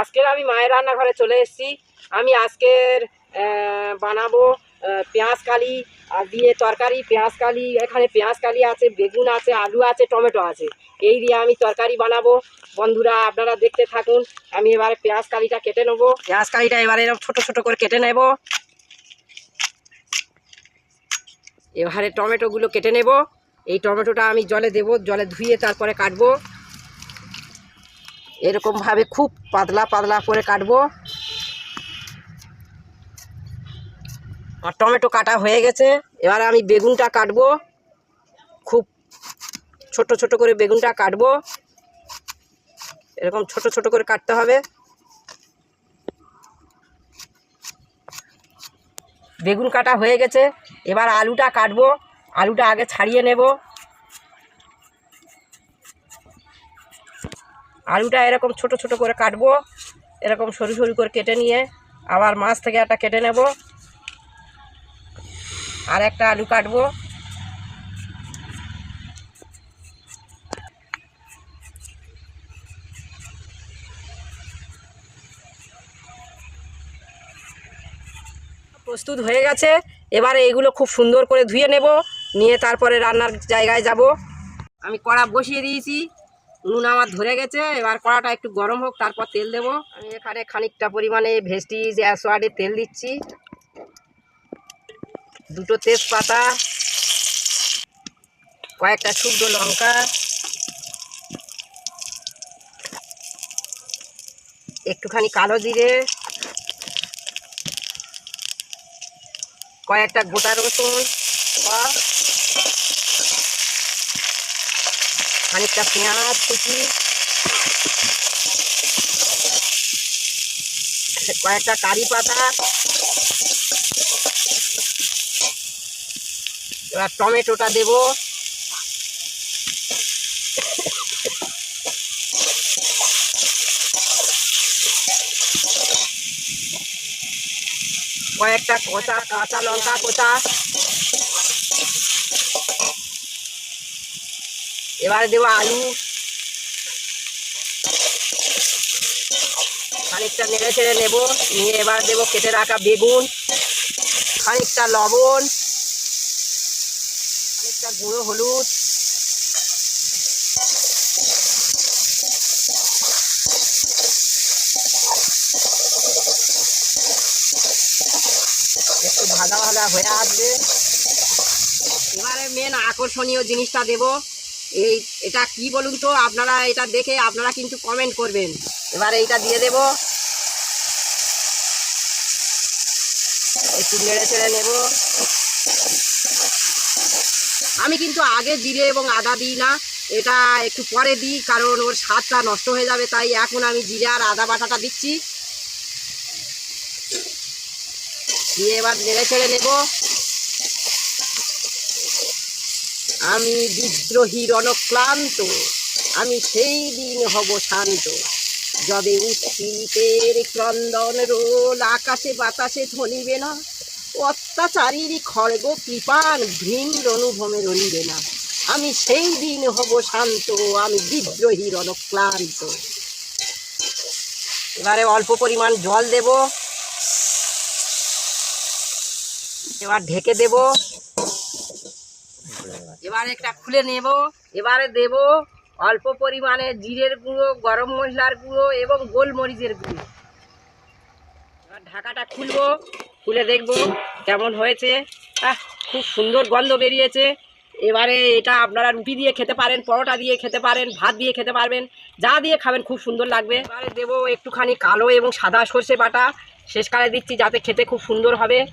আজকের আমি মায়ের রান্নাঘরে চলে এসেছি। আমি আজকের বানাবো পেঁয়াজ কালি, আর দিয়ে তরকারি, পেঁয়াজ কালি, এখানে পেঁয়াজ কালি আছে, বেগুন আছে, আলু আছে, টমেটো আছে। এই দিয়ে আমি তরকারি বানাবো। বন্ধুরা, আপনারা দেখতে থাকুন। আমি এবারে পেঁয়াজ কালিটা কেটে নেব। পেঁয়াজ কালিটা এবারে এরকম ছোটো ছোটো করে কেটে নেব। এবারে টমেটোগুলো কেটে নেব। এই টমেটোটা আমি জলে দেব, জলে ধুয়ে তারপরে কাটবো। এরকমভাবে খুব পাতলা পাতলা করে কাটবো। আর টমেটো কাটা হয়ে গেছে। এবার আমি বেগুনটা কাটবো। খুব ছোট ছোট করে বেগুনটা কাটবো। এরকম ছোট ছোট করে কাটতে হবে। বেগুন কাটা হয়ে গেছে। এবার আলুটা কাটবো। আলুটা আগে ছাড়িয়ে নেব। আলুটা এরকম ছোট ছোট করে কাটবো, এরকম সরু সরু করে কেটে নিয়ে আবার মাছ থেকে একটা কেটে নেব। আর একটা আলু কাটবো। প্রস্তুত হয়ে গেছে। এবারে এগুলো খুব সুন্দর করে ধুয়ে নেব, নিয়ে তারপরে রান্নার জায়গায় যাব। আমি কড়া বসিয়ে দিয়েছি। নুন আমার ধরে গেছে, এবার কড়াটা একটু গরম হোক, তারপর তেল দেব। আমি এখানে খানিকটা পরিমাণে ভেস্টিজ, অ্যাসোয়াডে তেল দিচ্ছি। দুটো তেজপাতা, কয়েকটা শুকনো লঙ্কা, একটুখানি কালো জিরে, কয়েকটা গোটা রসুন বা খানিকটা পেঁয়াজ কুচি কয়েকটা কারি পাতা এবার টমেটোটা দেব কয়েকটা কোচা কাঁচা লঙ্কা কোচা এবারে দেবো আলু। খানিকটা নেড়ে ছেড়ে নেব। নিয়ে এবার দেবো কেটে রাখা বেগুন, খানিকটা লবণ, খানিকটা গুঁড়ো হলুদ। একটু ভাজা ভাজা হয়ে আসবে। এবারে মেন আকর্ষণীয় জিনিসটা দেব। এই, এটা কি বলুন তো? আপনারা এটা দেখে আপনারা কিন্তু কমেন্ট করবেন। এবারে এইটা দিয়ে দেব। একটু নেড়ে চেড়ে নেব। আমি কিন্তু আগে জিরে এবং আদা দিই না। এটা একটু পরে দিই, কারণ ওর স্বাদটা নষ্ট হয়ে যাবে, তাই এখন আমি জিরে আর আদা বাটাটা দিচ্ছি। দিয়ে এবার নেড়ে ছেড়ে নেব। আমি বিদ্রোহী রণক্লান্ত, আমি সেই দিন হব শান্ত। যবে উচ্ছিতের ক্রন্দন রোল, আকাশে বাতাসে ধনিবে না, অত্যাচারীর খড়গ কৃপান ভৃঙ্গ অনুভমে রনিবে না। আমি সেই দিন হব শান্ত, আমি বিদ্রোহী রণক্লান্ত। এবারে অল্প পরিমাণ জল দেব, এবার ঢেকে দেব। এবারে একটা খুলে নেব, এবারে দেব অল্প পরিমাণে জিরের গুঁড়ো, গরম মশলার গুঁড়ো এবং গোলমরিচের গুঁড়ো। ঢাকাটা খুলবো, খুলে দেখব কেমন হয়েছে। আহ, খুব সুন্দর গন্ধ বেরিয়েছে। এবারে এটা আপনারা রুটি দিয়ে খেতে পারেন, পরোটা দিয়ে খেতে পারেন, ভাত দিয়ে খেতে পারবেন, যা দিয়ে খাবেন খুব সুন্দর লাগবে। এবারে দেবো একটুখানি কালো এবং সাদা সর্ষে বাটা। শেষকালে দিচ্ছি যাতে খেতে খুব সুন্দর হবে আর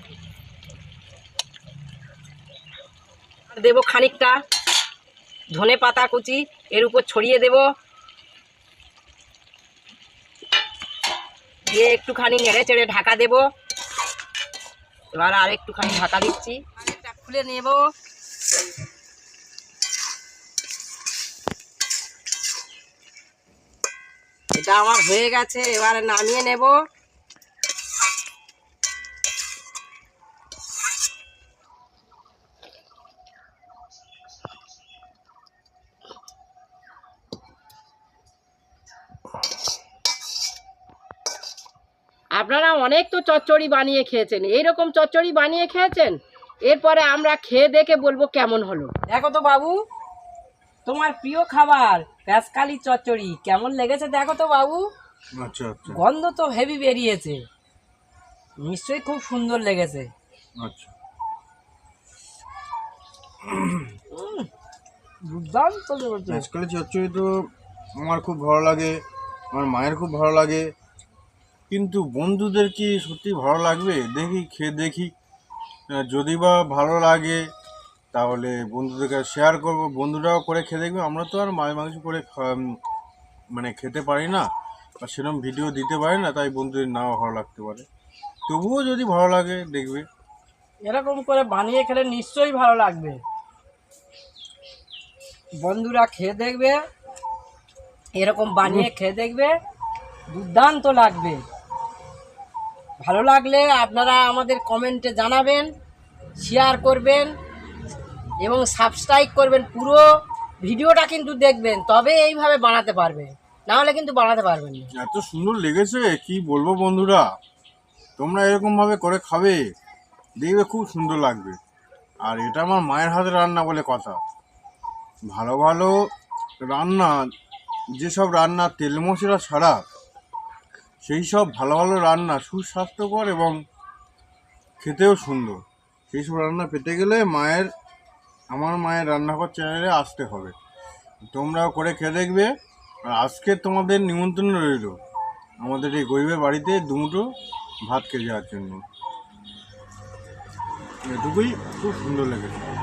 দেবো খানিকটা ধনে পাতা কুচি, এর উপর ছড়িয়ে দেব। দিয়ে একটুখানি নেড়ে চেড়ে ঢাকা দেব। এবার আর একটুখানি ঢাকা দিচ্ছি। খুলে নেব। এটা আমার হয়ে গেছে, এবারে নামিয়ে নেব। আপনারা অনেক তো চচ্চড়ি বানিয়ে খেয়েছেন। এইরকম চচ্চড়ি বানিয়ে খেয়েছেন? এরপরে আমরা খেয়ে দেখে বলব কেমন হলো। দেখো তো বাবু তোমার প্রিয় খাবার প্যাঁচকালি চচ্চড়ি। কেমন লেগেছে দেখো তো বাবু। আচ্ছা আচ্ছা। গন্ধ তো হেভি বেরিয়েছে। নিশ্চয়ই খুব সুন্দর লেগেছে। আচ্ছা। দুর্দান্ত লেগেছে। চচ্চড়ি তো আমার খুব ভালো লাগে আমার মায়ের খুব ভালো লাগে। কিন্তু বন্ধুদের কি সত্যি ভালো লাগবে? দেখি খেয়ে দেখি। যদি বা ভালো লাগে তাহলে বন্ধুদেরকে শেয়ার করব। বন্ধুরাও করে খেয়ে দেখবে। আমরা তো আর মাছ মাংস করে মানে খেতে পারি না বা সেরকম ভিডিও দিতে পারি না তাই বন্ধুদের নাও ভালো লাগতে পারে। তবুও যদি ভালো লাগে দেখবে। এরকম করে বানিয়ে খেলে নিশ্চয়ই ভালো লাগবে। বন্ধুরা খেয়ে দেখবে। এরকম বানিয়ে খেয়ে দেখবে। দুর্দান্ত লাগবে। ভালো লাগলে আপনারা আমাদের কমেন্টে জানাবেন শেয়ার করবেন এবং সাবস্ক্রাইব করবেন। পুরো ভিডিওটা কিন্তু দেখবেন, তবে এইভাবে বানাতে পারবে না হলে কিন্তু বানাতে পারবেন এত সুন্দর লেগেছে, কি বলব বন্ধুরা? তোমরা এরকম ভাবে করে খাবে, দেখবে খুব সুন্দর লাগবে। আর এটা আমার মায়ের হাতে রান্না বলে কথা। ভালো ভালো রান্না, যেসব রান্না তেল মশলা ছাড়া সেই সব ভালো ভালো রান্না সুস্বাস্থ্যকর এবং খেতেও সুন্দর। সেই সব রান্না পেতে গেলে মায়ের, আমার মায়ের রান্নাঘর চ্যানেলে আসতে হবে। তোমরাও করে খেয়ে দেখবে। আর আজকে তোমাদের নিমন্ত্রণ রইল আমাদের এই গরিবের বাড়িতে দুমুটো ভাত খেয়ে যাওয়ার জন্য। এটুকুই খুব সুন্দর লেগেছে।